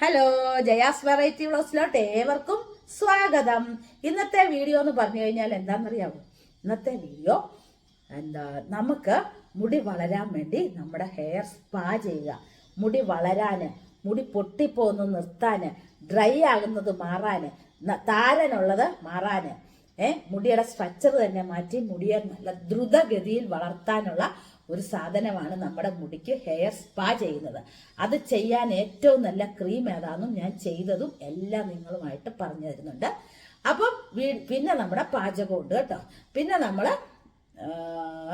Hello Jaya's variety വ്ളോഗ്സിലോട്ട് ഏവർക്കും സ്വാഗതം. ഇന്നത്തെ വീഡിയോ എന്ന് പറഞ്ഞു കഴിഞ്ഞാൽ എന്താണെന്നറിയാമോ ഇന്നത്തെ വീഡിയോ എന്താ നമുക്ക് മുടി വളരാൻ വേണ്ടി നമ്മുടെ ഹെയർ സ്പാ ചെയ്യുക. മുടി വളരാൻ മുടി പൊട്ടിപ്പോന്ന് നിർത്താൻ ഡ്രൈ ആകുന്നത് മാറാൻ താരനുള്ളത് മാറാന്. ഏ? മുടിയുടെ സ്ട്രക്ചർ തന്നെ മാറ്റി മുടിയെ നല്ല ദ്രുതഗതിയിൽ വളർത്താനുള്ള ഒരു സാധനമാണ് നമ്മുടെ മുടിക്ക് ഹെയർ സ്പാ ചെയ്യുന്നത്. അത് ചെയ്യാൻ ഏറ്റവും നല്ല ക്രീം ഏതാണെന്നും ഞാൻ ചെയ്തതും എല്ലാം നിങ്ങളുമായിട്ട് പറഞ്ഞു തരുന്നുണ്ട്. അപ്പം പിന്നെ നമ്മുടെ പാചകമുണ്ട് കേട്ടോ. പിന്നെ നമ്മൾ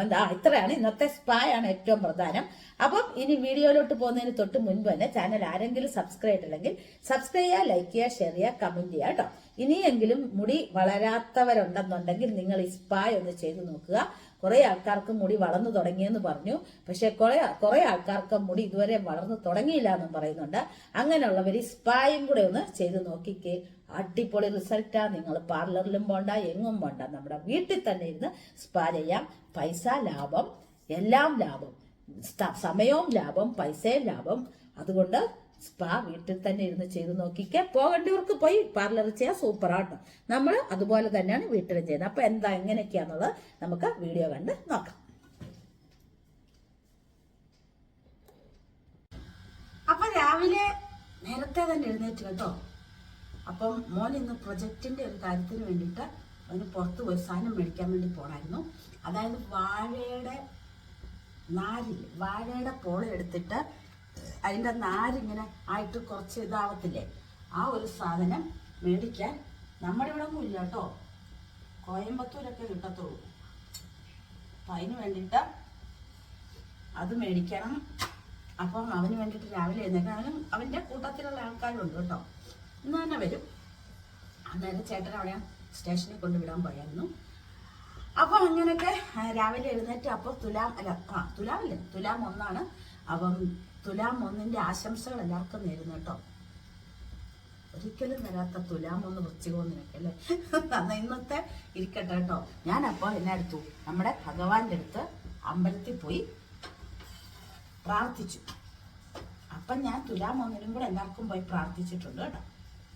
എന്താ ഇത്രയാണ് ഇന്നത്തെ സ്പായാണ് ഏറ്റവും പ്രധാനം. അപ്പം ഇനി വീഡിയോയിലോട്ട് പോകുന്നതിന് തൊട്ട് മുൻപ് തന്നെ ചാനൽ ആരെങ്കിലും സബ്സ്ക്രൈബ് ചെയ്തില്ലെങ്കിൽ സബ്സ്ക്രൈബ് ചെയ്യുക ലൈക്ക് ചെയ്യുക ഷെയർ ചെയ്യുക കമന്റ് ചെയ്യുക കേട്ടോ. ഇനിയെങ്കിലും മുടി വളരാത്തവരുണ്ടെന്നുണ്ടെങ്കിൽ നിങ്ങൾ ഈ സ്പാ ഒന്ന് ചെയ്തു നോക്കുക. കുറെ ആൾക്കാർക്ക് മുടി വളർന്നു തുടങ്ങിയെന്ന് പറഞ്ഞു. പക്ഷെ കുറെ കുറെ ആൾക്കാർക്ക് മുടി ഇതുവരെ വളർന്നു തുടങ്ങിയില്ല എന്നും പറയുന്നുണ്ട്. അങ്ങനെയുള്ളവർ ഈ സ്പായും കൂടെ ഒന്ന് ചെയ്ത് നോക്കിക്കേ. അടിപൊളി റിസൾട്ടാ നിങ്ങൾ പാർലറിലും പോണ്ട എങ്ങും പോണ്ട. നമ്മുടെ വീട്ടിൽ തന്നെ ഇരുന്ന് സ്പാ ചെയ്യാം. പൈസ ലാഭം എല്ലാം ലാഭം. സമയവും ലാഭം പൈസയും ലാഭം. അതുകൊണ്ട് സ്പാ വീട്ടിൽ തന്നെ ഇരുന്ന് ചെയ്ത് നോക്കിക്കേ. പോകേണ്ടവർക്ക് പോയി. പാർലർ ചെയ്യാൻ സൂപ്പറാട്ടോ നമ്മൾ അതുപോലെ തന്നെയാണ് വീട്ടിലും ചെയ്യുന്നത്. അപ്പൊ എന്താ എങ്ങനെയൊക്കെയാന്നുള്ളത് നമുക്ക് വീഡിയോ കണ്ട് നോക്കാം. അപ്പൊ രാവിലെ നേരത്തെ തന്നെ എഴുന്നേറ്റ് കേട്ടോ. അപ്പം മോൻ ഇന്ന് പ്രൊജക്റ്റിന്റെ ഒരു കാര്യത്തിന് വേണ്ടിയിട്ട് അവന് പുറത്ത് പോയി സാധനം മേടിക്കാൻ വേണ്ടി പോണായിരുന്നു. അതായത് വാഴയുടെ നാരി വാഴയുടെ പോള എടുത്തിട്ട് അതിന്റെ നാരിങ്ങനെ ആയിട്ട് കുറച്ച് ഇതാവത്തില്ലേ? ആ ഒരു സാധനം മേടിക്കാൻ നമ്മുടെ ഇവിടെ ഒന്നും ഇല്ല കേട്ടോ. കോയമ്പത്തൂരൊക്കെ കിട്ടത്തുള്ളൂ. അപ്പം അതിന് വേണ്ടിയിട്ട് അത് മേടിക്കണം. അപ്പം അവന് വേണ്ടിയിട്ട് രാവിലെ എഴുന്നേക്കാനും അവന്റെ കൂട്ടത്തിലുള്ള ആൾക്കാരുണ്ട് കേട്ടോ. ഇന്ന് തന്നെ വരും. അന്നേരം ചേട്ടൻ അവിടെ സ്റ്റേഷനിൽ കൊണ്ടുവിടാൻ പോയായിരുന്നു അപ്പം അങ്ങനെയൊക്കെ രാവിലെ എഴുന്നേറ്റ് അപ്പോൾ തുലാം അല്ല ആ തുലാമല്ലേ തുലാം ഒന്നാണ്. അപ്പം തുലാം ഒന്നിന്റെ ആശംസകൾ എല്ലാവർക്കും നേരുന്നു കേട്ടോ. ഒരിക്കലും വരാത്ത തുലാം ഒന്ന് വൃശ്ചികമൊന്നിനൊക്കെ അല്ലേ? അന്ന് ഇന്നത്തെ ഇരിക്കട്ടെ കേട്ടോ. ഞാനപ്പോൾ എന്നെ അടുത്തു നമ്മുടെ ഭഗവാന്റെ അടുത്ത് അമ്പലത്തിൽ പോയി പ്രാർത്ഥിച്ചു. അപ്പം ഞാൻ തുലാം ഒന്നിനും കൂടെ എല്ലാവർക്കും പോയി പ്രാർത്ഥിച്ചിട്ടുണ്ട് കേട്ടോ.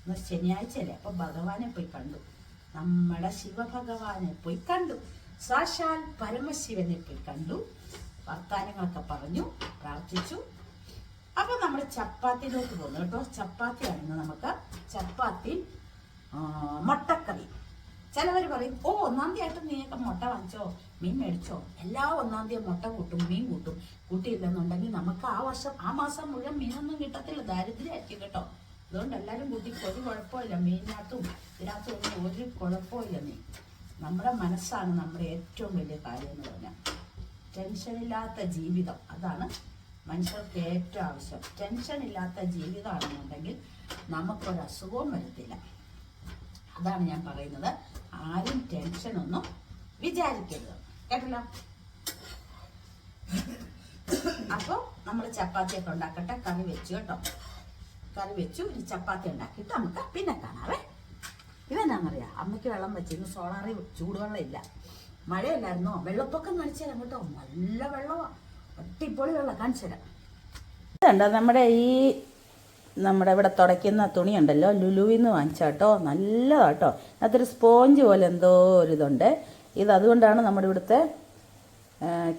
ഇന്ന് ശനിയാഴ്ചയല്ലേ അപ്പം ഭഗവാനെ പോയി കണ്ടു. നമ്മുടെ ശിവഭഗവാനെ പോയി കണ്ടു. സാക്ഷാൽ പരമശിവനെ പോയി കണ്ടു. വർത്താനങ്ങളൊക്കെ പറഞ്ഞു പ്രാർത്ഥിച്ചു. അപ്പൊ നമ്മൾ ചപ്പാത്തിയിലോട്ട് പോകുന്നു കേട്ടോ. ചപ്പാത്തിയാണ് ആണെന്ന് നമുക്ക് ചപ്പാത്തി മുട്ടക്കറി. ചിലവർ പറയും ഓ ഒന്നാം തീയതി നീയൊക്കെ മുട്ട വാങ്ങിച്ചോ? മീൻ മേടിച്ചോ? എല്ലാ ഒന്നാം തീയതി മുട്ട കൂട്ടും മീൻ കൂട്ടും. കൂട്ടിയില്ലെന്നുണ്ടെങ്കിൽ നമുക്ക് ആ വർഷം ആ മാസം മുഴുവൻ മീനൊന്നും കിട്ടത്തില്ല. ദാരിദ്ര്യമായിരിക്കും കേട്ടോ. അതുകൊണ്ട് എല്ലാവരും കൂട്ടിക്ക് ഒരു കുഴപ്പമില്ല. മീനിനകത്തും ഇതിനകത്തും ഒന്നും ഒരു കുഴപ്പമില്ല നീ. നമ്മുടെ മനസ്സാണ് നമ്മുടെ ഏറ്റവും വലിയ കാര്യം എന്ന് പറഞ്ഞാൽ. ടെൻഷനില്ലാത്ത ജീവിതം. അതാണ് മനുഷ്യർക്ക് ഏറ്റവും ആവശ്യം. ടെൻഷൻ ഇല്ലാത്ത ജീവിതമാണെന്നുണ്ടെങ്കിൽ നമുക്കൊരു അസുഖവും വരത്തില്ല. അതാണ് ഞാൻ പറയുന്നത്. ആരും ടെൻഷൻ ഒന്നും വിചാരിക്കരുത്. കേട്ടല്ലോ? അപ്പോൾ നമ്മൾ ചപ്പാത്തിയൊക്കെ ഉണ്ടാക്കട്ടെ. കറി വെച്ചു കേട്ടോ. കറി വെച്ചു. ഇനി ചപ്പാത്തി ഉണ്ടാക്കിയിട്ട് നമുക്ക് പിന്നെ കാണാവേ. ഇവനാണെന്നറിയാം അമ്മയ്ക്ക് വെള്ളം വെച്ചിരുന്നു. സോളാറിൽ ചൂടുവെള്ളം ഇല്ല. മഴയല്ലായിരുന്നോ? വെള്ളപ്പൊക്കം കാണിച്ചു തരാം കേട്ടോ നല്ല വെള്ളമാണ് അടിപൊളി കാണിച്ചു തരാം ഇതുണ്ടോ നമ്മുടെ ഈ നമ്മുടെ ഇവിടെ തുടയ്ക്കുന്ന തുണിയുണ്ടല്ലോ ലുലുവിന്ന് വാങ്ങിച്ചാട്ടോ. നല്ലതാട്ടോ. നല്ലതാ അതൊരു സ്പോഞ്ച് പോലെ എന്തോ ഒരു ഇതുണ്ട്. ഇത് അതുകൊണ്ടാണ് നമ്മുടെ ഇവിടുത്തെ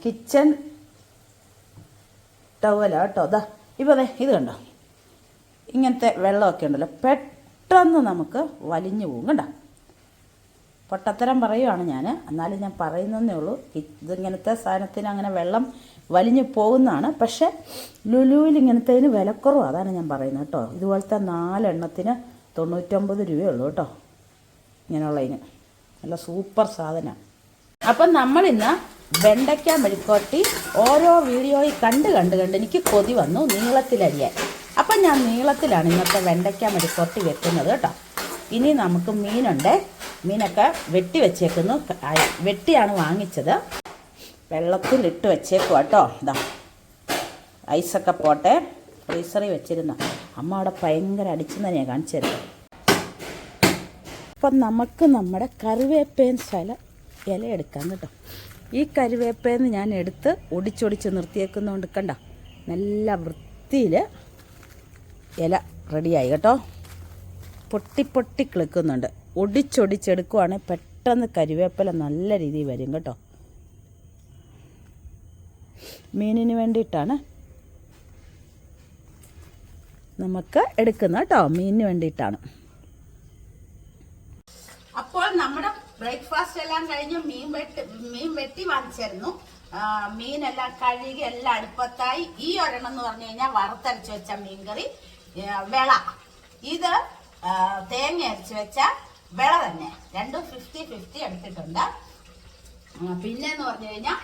കിച്ചൺ ടവലാ കേട്ടോ അതാ ഇപ്പൊ അതെ ഇത് കണ്ടോ? ഇങ്ങനത്തെ വെള്ളമൊക്കെ ഉണ്ടല്ലോ. പെട്ടെന്ന് നമുക്ക് വലിഞ്ഞു പോകും. കണ്ടോ? പൊട്ടത്തരം പറയുവാണ് ഞാൻ എന്നാലും ഞാൻ പറയുന്നതേ ഉള്ളൂ. ഇതിങ്ങനത്തെ സാധനത്തിന് അങ്ങനെ വെള്ളം വലിഞ്ഞു പോകുന്നതാണ്. പക്ഷേ ലുലുവിൽ ഇങ്ങനത്തേന് വിലക്കുറവ് അതാണ് ഞാൻ പറയുന്നത് കേട്ടോ. ഇതുപോലത്തെ നാലെണ്ണത്തിന് തൊണ്ണൂറ്റൊമ്പത് രൂപയുള്ളൂ കേട്ടോ. ഇങ്ങനെയുള്ളതിന് നല്ല സൂപ്പർ സാധനമാണ് അപ്പം നമ്മളിന്ന് വെണ്ടയ്ക്ക മെഴുക്കോട്ടി ഓരോ വീഡിയോയിൽ കണ്ട് കണ്ട് കണ്ട് എനിക്ക് കൊതി വന്നു നീളത്തിലരിയാൻ. അപ്പം ഞാൻ നീളത്തിലാണ് ഇന്നത്തെ വെണ്ടയ്ക്ക മെഴുക്കോട്ടി വെക്കുന്നത് കേട്ടോ. ഇനി നമുക്ക് മീനുണ്ട്. മീനൊക്കെ വെട്ടി വെച്ചേക്കുന്നു. വെട്ടിയാണ് വാങ്ങിച്ചത്. വെള്ളത്തിലിട്ട് വെച്ചേക്കുക കേട്ടോ. ഇതാ. ഐസൊക്കെ പോട്ടെ. ഫ്രീസറിൽ വെച്ചിരുന്ന. അമ്മ അവിടെ ഭയങ്കര അടിച്ചെന്ന് തന്നെയാണ് കാണിച്ചു തരുന്നത് അപ്പം നമുക്ക് നമ്മുടെ കറിവേപ്പേൻ സ്ഥല ഇല എടുക്കാം കേട്ടോ. ഈ കറിവേപ്പേന്ന് ഞാൻ എടുത്ത് ഒടിച്ചൊടിച്ച് നിർത്തിയേക്കുന്നതുകൊണ്ട് കണ്ട. നല്ല വൃത്തിയിൽ ഇല റെഡിയായി കേട്ടോ. പൊട്ടി പൊട്ടി കിളിക്കുന്നുണ്ട്. ഒടിച്ചൊടിച്ചെടുക്കുവാണെങ്കിൽ പെട്ടെന്ന് കരുവേപ്പില നല്ല രീതിയിൽ വരും കേട്ടോ. മീനിന് വേണ്ടിയിട്ടാണ് നമുക്ക് എടുക്കുന്നത് കേട്ടോ മീനിന് വേണ്ടിയിട്ടാണ്. അപ്പോൾ നമ്മുടെ ബ്രേക്ക്ഫാസ്റ്റ് എല്ലാം കഴിഞ്ഞ് മീൻ വെട്ടി മീൻ വെട്ടി വാങ്ങിച്ചിരുന്നു. മീനെല്ലാം കഴുകി എല്ലാം അടുപ്പത്തായി. ഈ ഒരെണ്ണം എന്ന് പറഞ്ഞു കഴിഞ്ഞാൽ വറുത്തരച്ച് വെച്ച മീൻകറി വിള. ഇത് തേങ്ങ അരച്ച് വെച്ച വിള തന്നെ. രണ്ടും ഫിഫ്റ്റി ഫിഫ്റ്റി എടുത്തിട്ടുണ്ട്. പിന്നെ എന്ന് പറഞ്ഞു കഴിഞ്ഞാൽ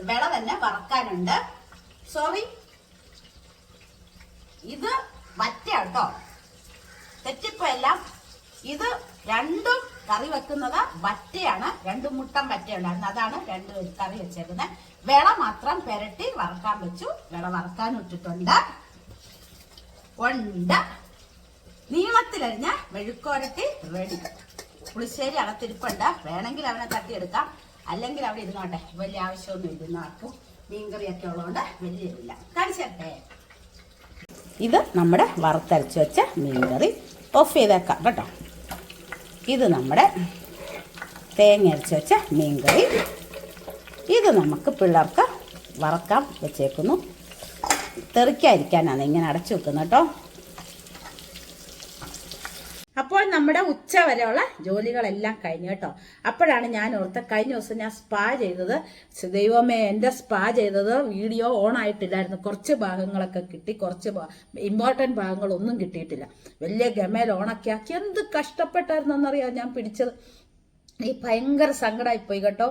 വെള തന്നെ വറക്കാനുണ്ട്. സോറി ഇത് വറ്റ കേട്ടോ തെറ്റിപ്പോയല്ല. ഇത് രണ്ടും കറി വെക്കുന്നത് വറ്റയാണ്. രണ്ട് മുട്ടം വറ്റയുണ്ടായിരുന്നു. അതാണ് രണ്ട് കറി വെച്ചേക്കുന്നത്. വിള മാത്രം പെരട്ടി വറക്കാൻ വെച്ചു. വിള വറക്കാൻ ഇട്ടിട്ടുണ്ട്. ഉണ്ട്. നീളത്തിലരിഞ്ഞ മെഴുക്കോരട്ടി റെഡി പുളിശ്ശേരി അകത്തിരിപ്പുണ്ട്. വേണമെങ്കിൽ അവനെ തട്ടിയെടുക്കാം. അല്ലെങ്കിൽ അവിടെ ഇരുന്നോട്ടെ വലിയ ആവശ്യമൊന്നും ഇല്ല. ആർക്കും മീൻകറിയൊക്കെ ഉള്ളതുകൊണ്ട് വലിയ ഇല്ല. കാണിച്ചേട്ടെ ഇത് നമ്മുടെ വറുത്തരച്ച് വെച്ച മീൻകറി. ഓഫ് ചെയ്തേക്കാം കേട്ടോ. ഇത് നമ്മുടെ തേങ്ങ അരച്ച് വെച്ച മീൻകറി. ഇത് നമുക്ക് പിള്ളേർക്ക് വറക്കാൻ വെച്ചേക്കുന്നു. തെറിക്കാതിരിക്കാനാണ് ഇങ്ങനെ അടച്ചു വെക്കുന്നത് കേട്ടോ. അപ്പോൾ നമ്മുടെ ഉച്ച വരെയുള്ള ജോലികളെല്ലാം കഴിഞ്ഞു കേട്ടോ. അപ്പോഴാണ് ഞാൻ ഓർത്ത കഴിഞ്ഞ ദിവസം ഞാൻ സ്പാ ചെയ്തത്. ദൈവമേ എന്റെ സ്പാ ചെയ്തത് വീഡിയോ ഓൺ ആയിട്ടില്ലായിരുന്നു. കുറച്ച് ഭാഗങ്ങളൊക്കെ കിട്ടി കുറച്ച് ഇമ്പോർട്ടന്റ് ഭാഗങ്ങളൊന്നും കിട്ടിയിട്ടില്ല. വലിയ ഗമേൽ ഓണൊക്കെ ആക്കി. എന്ത് കഷ്ടപ്പെട്ടായിരുന്നു എന്നറിയാ ഞാൻ പിടിച്ചത്? ഈ ഭയങ്കര സങ്കടമായിപ്പോയി കേട്ടോ.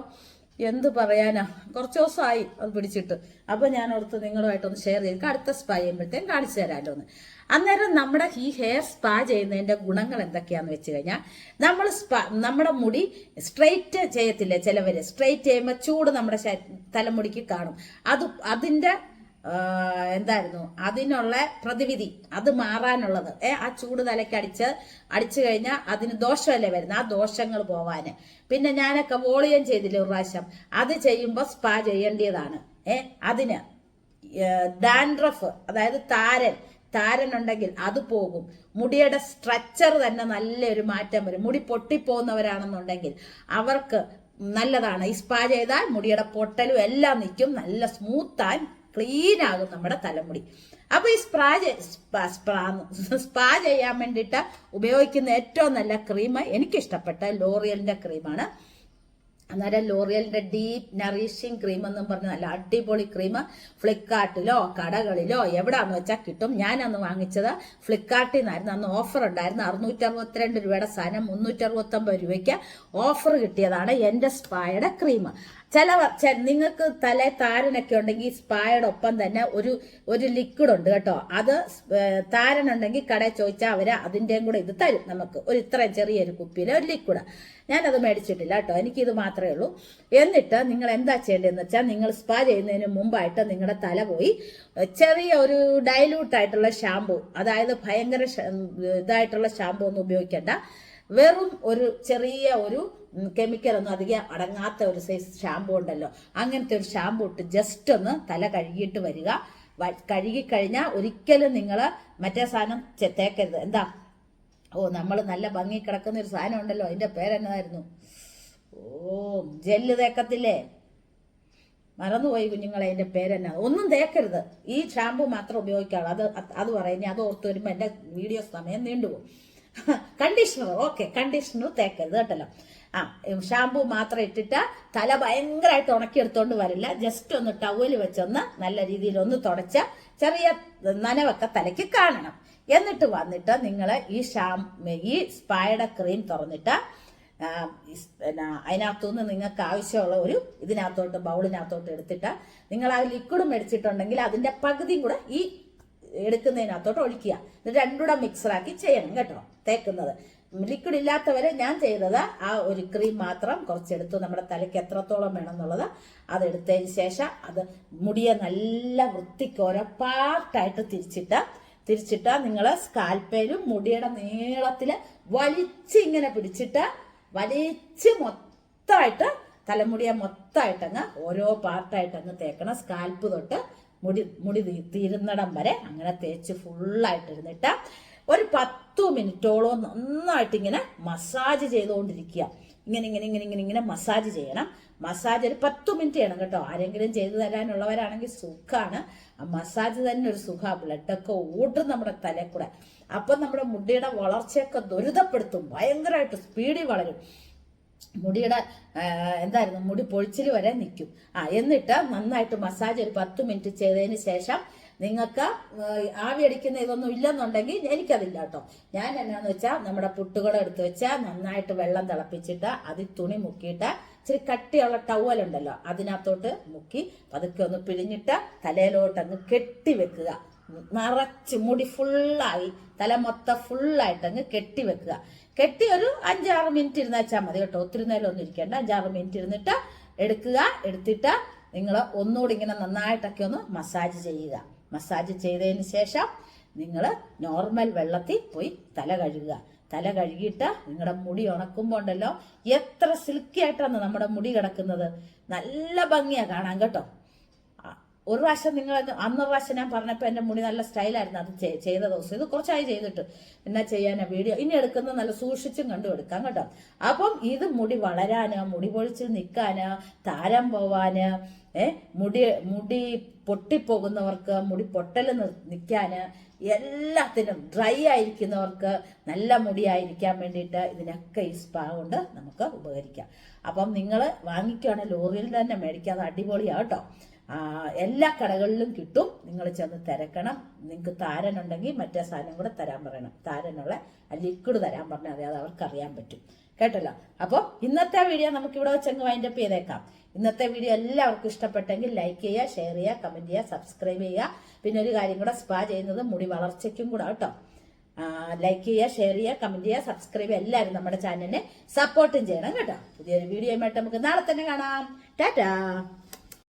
എന്ത് പറയാനാ? കുറച്ച് ദിവസമായി അത് പിടിച്ചിട്ട്. അപ്പോൾ ഞാൻ ഓർത്ത് നിങ്ങളുമായിട്ടൊന്ന് ഷെയർ ചെയ്ത് അടുത്ത സ്പാ ചെയ്യുമ്പോഴത്തേക്കും കാണിച്ചു തരാമല്ലോ എന്ന് അന്നേരം നമ്മുടെ ഈ ഹെയർ സ്പാ ചെയ്യുന്നതിന്റെ ഗുണങ്ങൾ എന്തൊക്കെയാണെന്ന് വെച്ച് കഴിഞ്ഞാൽ നമ്മൾ സ്പാ നമ്മുടെ മുടി സ്ട്രെയിറ്റ് ചെയ്യത്തില്ല ചിലവർ സ്ട്രെയിറ്റ് ചെയ്യുമ്പോൾ ചൂട് നമ്മുടെ തലമുടിക്ക് കാണും. അത് അതിന്റെ എന്തായിരുന്നു? അതിനുള്ള പ്രതിവിധി അത് മാറാനുള്ളത്. ഏ ആ ചൂട് തലയ്ക്ക് അടിച്ച് അടിച്ചു കഴിഞ്ഞാൽ അതിന് ദോഷമല്ലേ വരുന്നത് ആ ദോഷങ്ങൾ പോവാന്. പിന്നെ ഞാനൊക്കെ വോളിയം ചെയ്തില്ലേ ഒരു പ്രാവശ്യം? അത് ചെയ്യുമ്പോൾ സ്പാ ചെയ്യേണ്ടതാണ്. ഏ അതിന് ഡാൻഡ്രഫ് അതായത് താരൻ താരൻ ഉണ്ടെങ്കിൽ അത് പോകും. മുടിയുടെ സ്ട്രക്ചർ തന്നെ നല്ലൊരു മാറ്റം വരും. മുടി പൊട്ടിപ്പോകുന്നവരാണെന്നുണ്ടെങ്കിൽ അവർക്ക് നല്ലതാണ്. ഈ സ്പാ ചെയ്താൽ മുടിയുടെ പൊട്ടലും എല്ലാം നിൽക്കും. നല്ല സ്മൂത്ത് ആൻഡ് ക്ലീൻ ആകും നമ്മുടെ തലമുടി. അപ്പൊ ഈ സ്പ്രാ സ്പാ സ്പാ ചെയ്യാൻ വേണ്ടിയിട്ട് ഉപയോഗിക്കുന്ന ഏറ്റവും നല്ല ക്രീം എനിക്കിഷ്ടപ്പെട്ട ലോറിയലിന്റെ ക്രീമാണ് അന്നേരം ലോറിയലിന്റെ ഡീപ്പ് നറിഷിങ് ക്രീം എന്നും പറഞ്ഞ നല്ല അടിപൊളി ക്രീം ഫ്ലിപ്കാർട്ടിലോ കടകളിലോ എവിടാന്ന് വെച്ചാൽ കിട്ടും. ഞാൻ അന്ന് വാങ്ങിച്ചത് ഫ്ലിപ്കാർട്ടിൽ നിന്നായിരുന്നു. അന്ന് ഓഫർ ഉണ്ടായിരുന്നു. അറുന്നൂറ്റി അറുപത്തിരണ്ട് രൂപയുടെ സാധനം മുന്നൂറ്റി അറുപത്തൊമ്പത് രൂപയ്ക്ക് ഓഫർ കിട്ടിയതാണ് എന്റെ സ്പായുടെ ക്രീം ചില നിങ്ങൾക്ക് തല താരനൊക്കെ ഉണ്ടെങ്കിൽ സ്പായുടെ ഒപ്പം തന്നെ ഒരു ഒരു ലിക്വിഡ് ഉണ്ട് കേട്ടോ. അത് താരനുണ്ടെങ്കിൽ കട ചോദിച്ചാൽ അവർ അതിന്റെയും കൂടെ ഇത് തരും നമുക്ക്. ഒരു ഇത്രയും ചെറിയൊരു കുപ്പിയിൽ ഒരു ലിക്വിഡ് ഞാനത് മേടിച്ചിട്ടില്ല കേട്ടോ. എനിക്കിത് മാത്രമേ ഉള്ളൂ. എന്നിട്ട് നിങ്ങൾ എന്താ ചെയ്യേണ്ടതെന്ന് വെച്ചാൽ നിങ്ങൾ സ്പാ ചെയ്യുന്നതിന് മുമ്പായിട്ട് നിങ്ങളുടെ തല പോയി ചെറിയ ഒരു ഡൈലൂട്ട് ആയിട്ടുള്ള ഷാമ്പു അതായത് ഭയങ്കര ഇതായിട്ടുള്ള ഷാമ്പു ഒന്നും ഉപയോഗിക്കേണ്ട. വെറും ഒരു ചെറിയ ഒരു കെമിക്കൽ ഒന്നും അധികം അടങ്ങാത്ത ഒരു സൈസ് ഷാമ്പു ഉണ്ടല്ലോ. അങ്ങനത്തെ ഒരു ഷാമ്പു ഇട്ട് ജസ്റ്റ് ഒന്ന് തല കഴുകിയിട്ട് വരിക. കഴുകി കഴുകിക്കഴിഞ്ഞാൽ ഒരിക്കലും നിങ്ങൾ മറ്റേ സാധനം തേക്കരുത്. എന്താ? ഓ നമ്മൾ നല്ല ഭംഗി കിടക്കുന്ന ഒരു സാധനം ഉണ്ടല്ലോ. അതിന്റെ പേരെന്നതായിരുന്നു ഓ ജെല്ല് തേക്കത്തില്ലേ? മറന്നുപോയി കുഞ്ഞുങ്ങളെ അതിന്റെ പേരെന്നാ. ഒന്നും തേക്കരുത്. ഈ ഷാമ്പു മാത്രം ഉപയോഗിക്കാവുള്ളൂ അത് അത് പറയുന്നത് അത് ഓർത്ത് വരുമ്പോൾ എന്റെ വീഡിയോ സമയം നീണ്ടുപോകും. കണ്ടീഷണർ. ഓക്കെ കണ്ടീഷണർ തേക്കരുത് കേട്ടല്ലോ. ആ ഷാമ്പു മാത്രം ഇട്ടിട്ട് തല ഭയങ്കരമായിട്ട് ഉണക്കിയെടുത്തോണ്ട് വരില്ല. ജസ്റ്റ് ഒന്ന് ടവൽ വെച്ചൊന്ന് നല്ല രീതിയിൽ ഒന്ന് തുടച്ച ചെറിയ നനവൊക്കെ തലയ്ക്ക് കാണണം. എന്നിട്ട് വന്നിട്ട് നിങ്ങൾ ഈ ഷാം ഈ സ്പായുടെ ക്രീം തുറന്നിട്ട് പിന്നെ അതിനകത്തുനിന്ന് നിങ്ങൾക്ക് ആവശ്യമുള്ള ഒരു ഇതിനകത്തോട്ട് ബൗളിനകത്തോട്ട് എടുത്തിട്ട് നിങ്ങൾ ആ ലിക്വിഡ് മേടിച്ചിട്ടുണ്ടെങ്കിൽ അതിന്റെ പകുതിയും കൂടെ ഈ എടുക്കുന്നതിനകത്തോട്ട് ഒഴിക്കുക. എന്നിട്ട് രണ്ടുകൂടെ മിക്സറാക്കി ചെയ്യണം കേട്ടോ തേക്കുന്നത്. ലിക്വിഡ് ഇല്ലാത്തവരെ ഞാൻ ചെയ്തത് ആ ഒരു ക്രീം മാത്രം കുറച്ചെടുത്തു. നമ്മുടെ തലയ്ക്ക് എത്രത്തോളം വേണം എന്നുള്ളത് അതെടുത്തതിന് ശേഷം അത് മുടിയെ നല്ല വൃത്തിക്ക് ഓരോ പാർട്ടായിട്ട് തിരിച്ചിട്ട് തിരിച്ചിട്ട് നിങ്ങൾ സ്കാൽപ്പേലും മുടിയുടെ നീളത്തിൽ വലിച്ചിങ്ങനെ പിടിച്ചിട്ട് വലിച്ച് മൊത്തമായിട്ട് തലമുടിയെ മൊത്തമായിട്ടങ്ങ് ഓരോ പാർട്ടായിട്ടങ്ങ് തേക്കണം. സ്കാൽപ്പ് തൊട്ട് മുടി മുടി തീരുന്നിടം വരെ അങ്ങനെ തേച്ച് ഫുള്ളായിട്ട് ഇരുന്നിട്ട് ഒരു പത്ത് മിനിറ്റോളം നന്നായിട്ട് ഇങ്ങനെ മസാജ് ചെയ്തുകൊണ്ടിരിക്കുക. ഇങ്ങനെ ഇങ്ങനെ ഇങ്ങനെ ഇങ്ങനെ ഇങ്ങനെ മസാജ് ചെയ്യണം. മസാജ് ഒരു പത്ത് മിനിറ്റ് ചെയ്യണം കേട്ടോ. ആരെങ്കിലും ചെയ്തു തരാനുള്ളവരാണെങ്കിൽ സുഖമാണ് ആ മസാജ് തന്നെ ഒരു സുഖമാണ് ബ്ലഡൊക്കെ ഓടും നമ്മുടെ തലയിൽ കൂടെ. അപ്പം നമ്മുടെ മുടിയുടെ വളർച്ചയൊക്കെ ദുരിതപ്പെടുത്തും ഭയങ്കരമായിട്ട് സ്പീഡിൽ വളരും. മുടിയുടെ എന്തായിരുന്നു മുടി പൊഴിച്ചിൽ വരെ നിൽക്കും. ആ എന്നിട്ട് നന്നായിട്ട് മസാജ് ഒരു പത്ത് മിനിറ്റ് ചെയ്തതിന് ശേഷം നിങ്ങൾക്ക് ആവി അടിക്കുന്ന ഇതൊന്നും ഇല്ലെന്നുണ്ടെങ്കിൽ എനിക്കതില്ല കേട്ടോ. ഞാൻ എന്നാന്ന് വെച്ചാൽ നമ്മുടെ പുട്ടുകളെടുത്ത് വെച്ചാൽ നന്നായിട്ട് വെള്ളം തിളപ്പിച്ചിട്ട് അതിൽ തുണി മുക്കിയിട്ട് ഇച്ചിരി കട്ടിയുള്ള ടവലുണ്ടല്ലോ അതിനകത്തോട്ട് മുക്കി പതുക്കെ ഒന്ന് പിഴിഞ്ഞിട്ട് തലയിലോട്ട് അങ്ങ് കെട്ടി വെക്കുക. നിറച്ച് മുടി ഫുള്ളായി തല മൊത്തം ഫുള്ളായിട്ട് അങ്ങ് കെട്ടി വെക്കുക. കെട്ടി ഒരു അഞ്ചാറ് മിനിറ്റ് ഇരുന്ന് വെച്ചാൽ മതി കേട്ടോ. ഒത്തിരി നേരം ഒന്നും ഇരിക്കേണ്ട. അഞ്ചാറ് മിനിറ്റ് ഇരുന്നിട്ട് എടുക്കുക. എടുത്തിട്ട് നിങ്ങൾ ഒന്നുകൂടി ഇങ്ങനെ നന്നായിട്ടൊക്കെ ഒന്ന് മസാജ് ചെയ്യുക. മസാജ് ചെയ്തതിന് ശേഷം നിങ്ങൾ നോർമൽ വെള്ളത്തിൽ പോയി തല കഴുകുക. തല കഴുകിയിട്ട് നിങ്ങളുടെ മുടി ഉണക്കുമ്പോൾ ഉണ്ടല്ലോ എത്ര സിൽക്കി ആയിട്ടാണ് നമ്മുടെ മുടി കിടക്കുന്നത്. നല്ല ഭംഗിയാണ് കാണാൻ കേട്ടോ. ഒരു പ്രാവശ്യം നിങ്ങൾ അന്നൊരു പ്രാവശ്യം ഞാൻ പറഞ്ഞപ്പോൾ എന്റെ മുടി നല്ല സ്റ്റൈലായിരുന്നു അത് ചെയ്ത ദിവസം. ഇത് കുറച്ചായി ചെയ്തിട്ട് എന്നാ ചെയ്യാനാ വീഡിയോ. ഇനി എടുക്കുന്നത് നല്ല സൂക്ഷിച്ചും കണ്ടു എടുക്കാം കേട്ടോ. അപ്പം ഇത് മുടി വളരാന് മുടി പൊഴിച്ച് നിൽക്കാന് താരം പോവാന് ഏഹ് മുടി മുടി പൊട്ടിപ്പോകുന്നവർക്ക് മുടി പൊട്ടൽ നിൽക്കാന് എല്ലാത്തിനും ഡ്രൈ ആയിരിക്കുന്നവർക്ക് നല്ല മുടിയായിരിക്കാൻ വേണ്ടിയിട്ട് ഇതിനൊക്കെ ഈ സ്പാ കൊണ്ട് നമുക്ക് ഉപകരിക്കാം. അപ്പം നിങ്ങൾ വാങ്ങിക്കുകയാണെങ്കിൽ ലോറിയിൽ തന്നെ മേടിക്കാതെ അടിപൊളിയാണ് കേട്ടോ. ആ, എല്ലാ കടകളിലും കിട്ടും. നിങ്ങൾ ചെന്ന് തിരക്കണം. നിങ്ങൾക്ക് താരൻ ഉണ്ടെങ്കിൽ മറ്റേ സാധനം കൂടെ തരാൻ പറയണം. താരനുള്ള ലിക്വിഡ് തരാൻ പറഞ്ഞാൽ അതെ അത് അവർക്ക് അറിയാൻ പറ്റും. കേട്ടല്ലോ? അപ്പോൾ ഇന്നത്തെ വീഡിയോ നമുക്ക് ഇവിടെ വെച്ചങ്ങ് വൈൻഡപ്പ് ചെയ്തേക്കാം. ഇന്നത്തെ വീഡിയോ എല്ലാവർക്കും ഇഷ്ടപ്പെട്ടെങ്കിൽ ലൈക്ക് ചെയ്യുക ഷെയർ ചെയ്യുക കമന്റ് ചെയ്യുക സബ്സ്ക്രൈബ് ചെയ്യുക. പിന്നെ ഒരു കാര്യം കൂടെ സ്പാ ചെയ്യുന്നത് മുടി വളർച്ചയ്ക്കും കൂടെ കേട്ടോ. ലൈക്ക് ചെയ്യുക ഷെയർ ചെയ്യുക കമന്റ് ചെയ്യുക സബ്സ്ക്രൈബ് എല്ലാവരും നമ്മുടെ ചാനലിനെ സപ്പോർട്ടും ചെയ്യണം കേട്ടോ. പുതിയൊരു വീഡിയോയുമായിട്ട് നമുക്ക് നാളെ തന്നെ കാണാം. ടാറ്റാ!